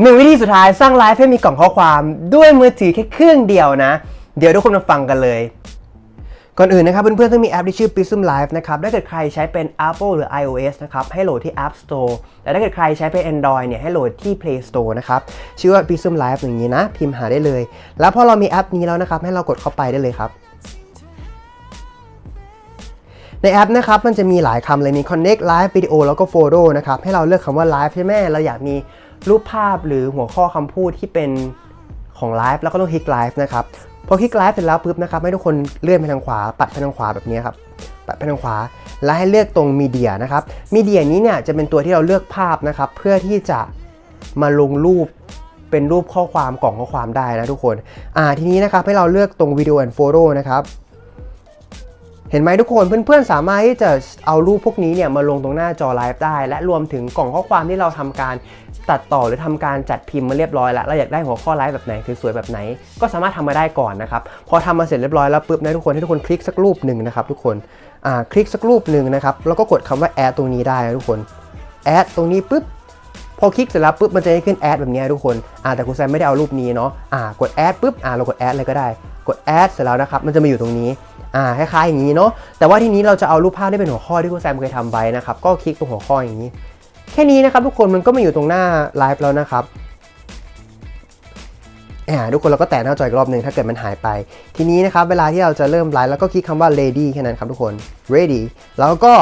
หนึ่งวิธีสุดท้ายสร้างไลฟ์ให้มีกล่องข้อความด้วยมือถือแค่เครื่องเดียวนะ เดี๋ยวทุกคนมาฟังกันเลย ก่อนอื่นนะครับเพื่อนๆต้องมีแอปที่ชื่อ Prism Live นะครับถ้าเกิดใครใช้เป็น Apple หรือ iOS นะครับให้โหลดที่ App Store แต่ถ้าเกิดใครใช้เป็น Android เนี่ยให้โหลดที่ Play Store นะครับชื่อว่า Prism Live อย่างนี้นะ พิมพ์หาได้เลย แล้วพอเรามีแอปนี้แล้วนะครับให้เรากดเข้าไปได้เลยครับ ในแอปนะครับมันจะมีหลายคำเลยมี Connect Live Video แล้วก็ Photo นะครับให้เราเลือกคำว่า Live ใช่ไหมเราอยากมีรูปภาพหรือหัวข้อคำพูดที่เป็นของ Live แล้วก็ต้องคลิก Live นะครับพอคลิก Live เสร็จแล้วปุ๊บนะครับให้ทุกคนเลื่อนไปทางขวา ปัดไปทางขวาแบบนี้ครับปัดไปทางขวา แล้วให้เลือกตรงมีเดียนะครับมีเดียนี้เนี่ยจะเป็นตัวที่เราเลือกภาพนะครับเพื่อที่จะมาลงรูปเป็นรูปข้อความกล่องข้อความได้นะทุกคนอ่าทีนี้นะครับให้เราเลือกตรงวิดีโอ and photo นะครับ เห็นไหมทุกคนเพื่อนๆ สามารถที่จะเอารูปพวกนี้เนี่ยมาลงตรงหน้าจอไลฟ์ได้ และรวมถึงกล่องข้อความที่เราทำการตัดต่อหรือทำการจัดพิมพ์มาเรียบร้อยแล้วเราอยากได้หัวข้อไลฟ์แบบไหนสวยๆแบบไหน ก็สามารถทำมาได้ก่อนนะครับพอทำมาเสร็จเรียบร้อยแล้วปุ๊บนะทุกคนให้ทุกคนคลิกสักรูปหนึ่งนะครับทุกคนอ่าคลิกสักรูปหนึ่งนะครับแล้วก็กดคำว่าแอดตรงนี้ได้ทุกคนแอดตรงนี้ปุ๊บพอคลิกเสร็จแล้วปุ๊บมันจะให้ขึ้นแอดแบบนี้ทุกคนอ่าแต่คุณแซมไม่ได้เอารูปนี้เนาะอ่ากดแอดปุ๊บอ่าเรากดแอดเลยก็ได้ กดแอดเสร็จแล้วนะครับมันจะมาอยู่ตรงนี้ อ่าคล้ายๆอย่างนี้เนาะแต่ว่าทีนี้เราจะเอารูปภาพที่เป็นหัวข้อที่คุณแซมเคยทำไว้นะครับก็คลิกตรงหัวข้ออย่างนี้ แค่นี้นะครับทุกคนมันก็มาอยู่ตรงหน้าไลฟ์แล้วนะครับอ่าทุกคนเราก็แตะหน้าจออีกรอบหนึ่งถ้าเกิดมันหายไป ทีนี้นะครับเวลาที่เราจะเริ่มไลฟ์แล้วก็คลิกคำว่า ready แค่นั้นครับทุกคน ready แล้วก็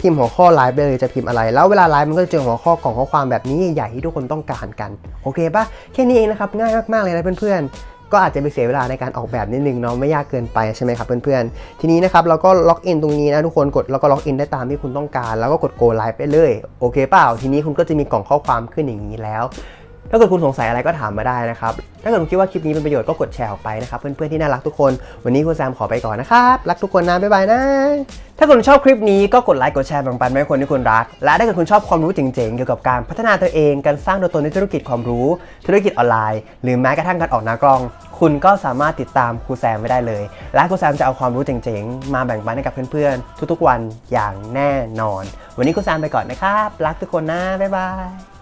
พิมพ์หัวข้อไลฟ์ได้เลยจะพิมพ์อะไร แล้วเวลาไลฟ์มันก็จะเจอหัวข้อกล่องข้อความแบบนี้ใหญ่ที่ทุกคนต้องการกัน โอเคปะแค่นี้เองนะครับง่ายมากๆเลยนะเพื่อนๆ ก็อาจจะไปเสียเวลาในการออกแบบนิดนึงเนาะไม่ยากเกินไปใช่ไหมครับเพื่อนๆ ทีนี้นะครับเราก็ล็อกอินตรงนี้นะทุกคนกดแล้วก็ล็อกอินได้ตามที่คุณต้องการ แล้วก็กด go live ไปเลยโอเคเปล่า ทีนี้คุณก็จะมีกล่องข้อความขึ้นอย่างนี้แล้วถ้าเกิดคุณสงสัยอะไรก็ถามมาได้นะครับ ถ้าเกิดคุณคิดว่าคลิปนี้เป็นประโยชน์ก็กดแชร์ออกไปนะครับ เพื่อนๆที่น่ารักทุกคน วันนี้คุณแซมขอไปก่อนนะครับ รักทุกคนนะ บ๊ายบายนะ ถ้าคุณชอบคลิปนี้ก็กดไลค์ กดแชร์แบ่งปันให้คนที่คุณรัก และถ้าเกิดคุณชอบความรู้เจ๋งๆ เกี่ยวกับการพัฒนาตัวเอง การสร้างตัวตนในธุรกิจความรู้ ธุรกิจออนไลน์ หรือแม้กระทั่งการออกหน้ากล้อง คุณก็สามารถติดตามครูแซมไว้ได้เลย และครูแซมจะเอาความรู้เจ๋งๆ มาแบ่งปันให้กับเพื่อนๆ ทุกๆวันอย่างแน่นอน วันนี้ครูแซมไปก่อนนะครับ รักทุกคนนะ บ๊ายบาย